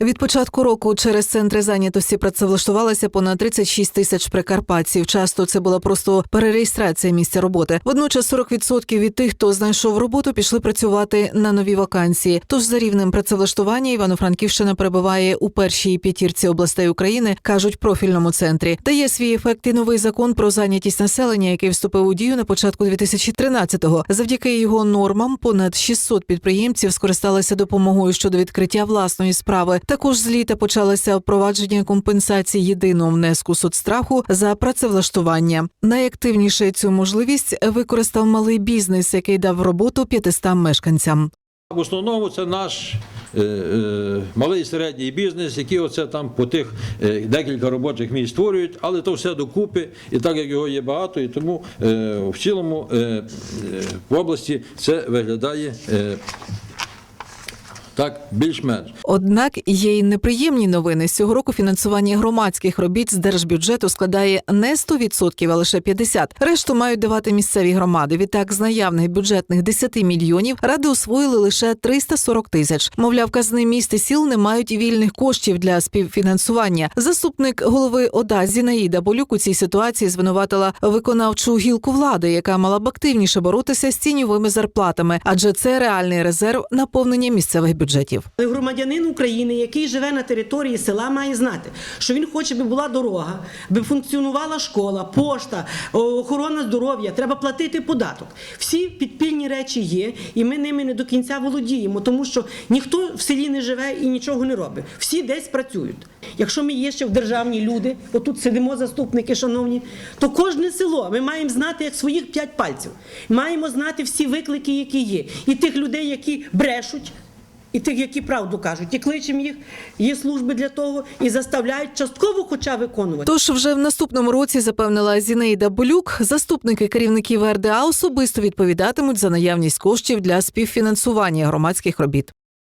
Від початку року через центри зайнятості працевлаштувалося понад 36 тисяч прикарпатців. Часто це була просто перереєстрація місця роботи. Водночас 40% від тих, хто знайшов роботу, пішли працювати на нові вакансії. Тож за рівнем працевлаштування Івано-Франківщина перебуває у першій п'ятірці областей України, кажуть профільному центрі. Дає свій ефект і новий закон про зайнятість населення, який вступив у дію на початку 2013-го. Завдяки його нормам понад 600 підприємців скористалися допомогою щодо відкриття власної справи. Також з літа почалося впровадження компенсації єдиного внеску соцстраху за працевлаштування. Найактивніше цю можливість використав малий бізнес, який дав роботу 500 мешканцям. В основному це наш е, е, малий середній бізнес, які оце там по тих е, декілька робочих місць створюють, але то все докупи, і так як його є багато, і тому е, в цілому е, е, в області це виглядає е, так більш-менш. Однак є й неприємні новини. Цього року фінансування громадських робіт з держбюджету складає не 100%, а лише 50%. Решту мають давати місцеві громади. Відтак, з наявних бюджетних 10 мільйонів ради освоїли лише 340 тисяч. Мовляв, казни міст і сіл не мають вільних коштів для співфінансування. Заступник голови ОДА Зінаїда Болюк у цій ситуації звинуватила виконавчу гілку влади, яка мала б активніше боротися з тіньовими зарплатами, адже це реальний резерв наповнення місцевих бюджетів. Але громадянин України, який живе на території села, має знати, що він хоче, би була дорога, би функціонувала школа, пошта, охорона здоров'я. Треба платити податок. Всі підпільні речі є, і ми ними не до кінця володіємо, тому що ніхто в селі не живе і нічого не робить. Всі десь працюють. Якщо ми є ще в державні люди, отут сидимо заступники, шановні, то кожне село ми маємо знати як своїх п'ять пальців. Маємо знати всі виклики, які є, і тих людей, які брешуть. І тих, які правду кажуть, і кличемо їх, є служби для того, і заставляють частково, хоча виконувати. Тож вже в наступному році запевнила Зінейда Болюк, заступники керівників РДА особисто відповідатимуть за наявність коштів для співфінансування громадських робіт.